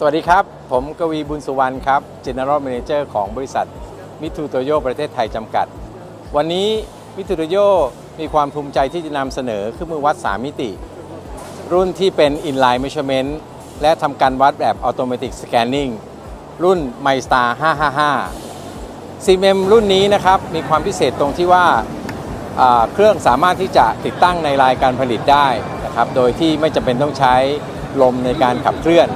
สวัสดีครับ ผมกวีบุญสุวรรณครับ General Manager ของบริษัทมิทูโตโยประเทศไทยจำกัด วันนี้มิทูโตโยมีความภูมิใจที่จะนำเสนอเครื่องมือวัด 3 มิติ รุ่นที่เป็น inline measurement และทำการวัดแบบ automatic scanning รุ่น MyStar 555 CMM รุ่นนี้นะครับมีความพิเศษตรงที่ว่าอ่าเครื่องสามารถที่จะติดตั้งในรายการผลิตได้นะครับโดยที่ไม่จำเป็นต้องใช้ลมในการขับเคลื่อน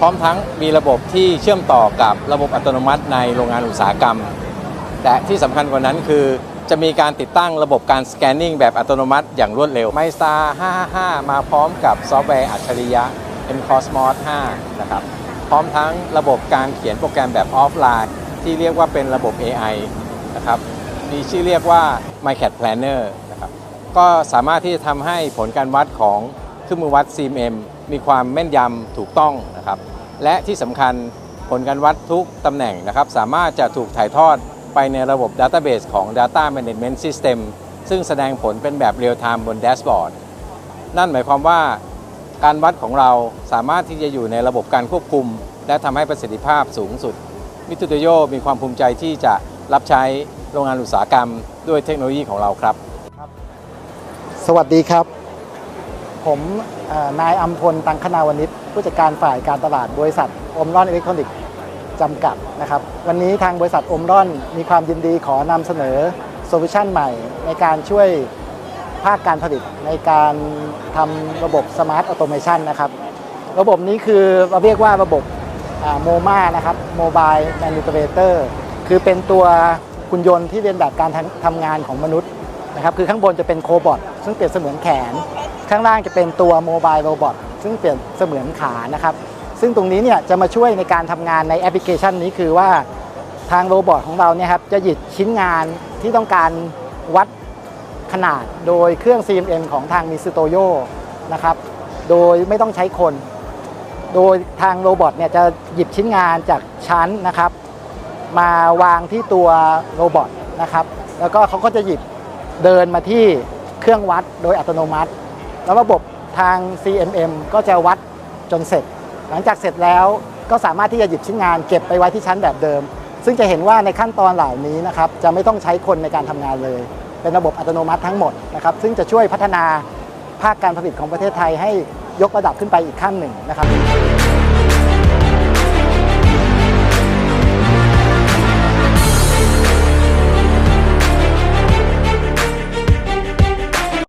พร้อมทั้งมีระบบที่เชื่อมต่อกับระบบอัตโนมัติในโรงงานอุตสาหกรรม แต่ที่สำคัญกว่านั้นคือจะมีการติดตั้งระบบการสแกนนิ่งแบบอัตโนมัติอย่างรวดเร็ว m y s t a r 555 มาพร้อมกับซอฟต์แวร์อัจฉริยะ MCOSMOS 5นะครับ พร้อมทั้งระบบการเขียนโปรแกรมแบบออฟไลน์ ที่เรียกว่าเป็นระบบ AI นะครับ มีชื่อเรียกว่า MyCAD Planner นะครับ ก็สามารถที่จะทำให้ผลการวัดของ รื่องมือวัด CMM มีความแม่นยำถูกต้องนะครับ และที่สำคัญผลการวัดทุกตำแหน่งนะครับ สามารถจะถูกถ่ายทอดไปในระบบ Database ของ Data Management System ซึ่งแสดงผลเป็นแบบเรียลไทม์บนแดชบอร์ดนั่นหมายความว่าการวัดของเราสามารถที่จะอยู่ในระบบการควบคุม และทำให้ประสิทธิภาพสูงสุด มิตุโตโยมีความภูมิใจที่จะรับใช้โรงงานอุตสาหกรรม ด้วยเทคโนโลยีของเราครับ สวัสดีครับ ผมนายอัมพล ตังคณาวนิชผู้จัดการฝ่ายการตลาดบริษัทอมรอนอิเล็กทรอนิกส์จำกัดนะครับ วันนี้ทางบริษัทอมรอนมีความยินดีขอนำเสนอโซลูชันใหม่ ในการช่วยภาคการผลิตในการทำระบบสมาร์ทออโตเมชันนะครับ ระบบนี้คือเราเรียกว่าระบบโมมานะครับโมบายแมนิ p u l a t o r คือเป็นตัวคุณยนต์ที่เรียนแบบการทำทำงานของมนุษย์นะครับ คือข้างบนจะเป็นโคบอทซึ่งเปรียบเสมือนแขน ข้างล่างจะเป็นตัวโมบายโรบอทซึ่งเปรียบเสมือนขานะครับ ซึ่งตรงนี้เนี่ยจะมาช่วยในการทำงานในแอปพลิเคชันนี้คือว่าทางโรบอทของเราเนี่ยครับจะหยิบชิ้นงานที่ต้องการวัดขนาดโดยเครื่อง CMM ของทางมิสโตโยนะครับ โดยไม่ต้องใช้คน โดยทางโรบอทเนี่ยจะหยิบชิ้นงานจากชั้นนะครับ มาวางที่ตัวโรบอทนะครับ แล้วก็เขาก็จะหยิบเดินมาที่เครื่องวัดโดยอัตโนมัติ แล้วระบบทาง CMM ก็จะวัดจนเสร็จ หลังจากเสร็จแล้วก็สามารถที่จะหยิบชิ้นงานเก็บไปไว้ที่ชั้นแบบเดิม ซึ่งจะเห็นว่าในขั้นตอนเหล่านี้นะครับจะไม่ต้องใช้คนในการทำงานเลย เป็นระบบอัตโนมัติทั้งหมดนะครับซึ่งจะช่วยพัฒนาภาคการผลิตของประเทศไทยให้ยกระดับขึ้นไปอีกขั้นหนึ่งนะครับ